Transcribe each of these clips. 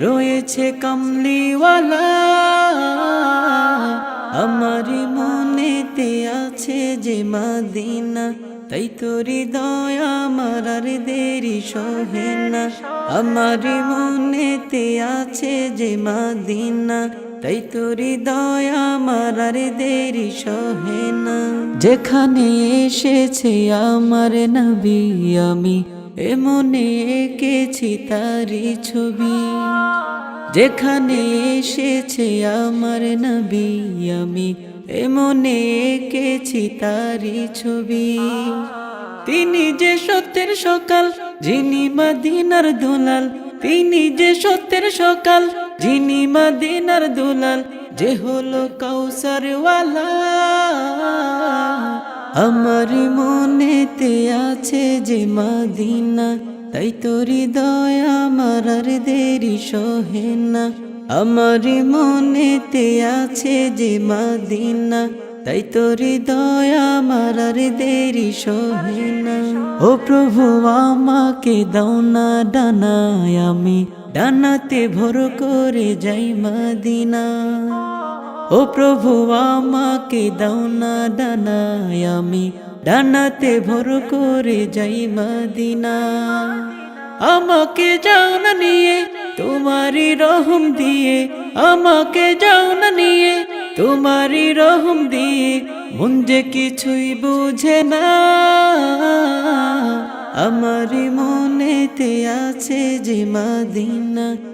রয়েছে কমলিওয়ালা। আমারি মনেতে আছে যে মাদিনা। তাই তোরি দয়া আমার দেরি সহে না। আমারি মনেতে আছে যে মাদিনা। তাই তোরি দয়া আমার দেরি সহে না। যেখানে এসেছে আমার নবী আমি এমনে এঁকেছি তারি ছবি। যেখানে এসেছে আমার নবী, আমি এমনে এঁকেছি তারি ছবি। তিনি যে সত্যের সকাল, যিনি মাদিনার দোলাল। তিনি যে সত্যের সকাল, যিনি মাদিনার দোলাল। যে হলো কাউসারওয়ালা। আমার মনেতে আছে যে মাদিনা, তাই তোরি দয়া আমার দেরি সহে না। আমার মনেতে আছে যে মাদিনা, তাই তোরি দয়া আমার দেরি সহে না। ও প্রভু, আমাকে দাও না ডানায় আমি, ডানাতে ভর করে যাই মাদিনা। ও প্রভু, আমাকে দাও না ডানায় আমি। ডানাতে ভর করে যাই মদিনা। আমাকে যাও না নিয়ে তোমারই রহম দিয়ে, আমাকে যাও না নিয়ে তোমারই রহম দিয়ে, মন যে কিছুই বুঝে না। আমারই মনেতে আছে যে মাদিনা।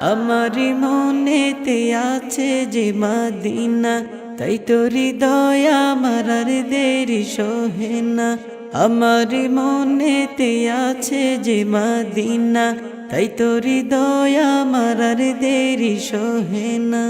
আমারি মনেতে আছে যে মাদিনা, তাই তোরি দয়া আমার আর দেরি সহে না। আমারি মনেতে আছে যে মাদিনা, তাই তোরি দয়া আমার আর দেরি সহে না।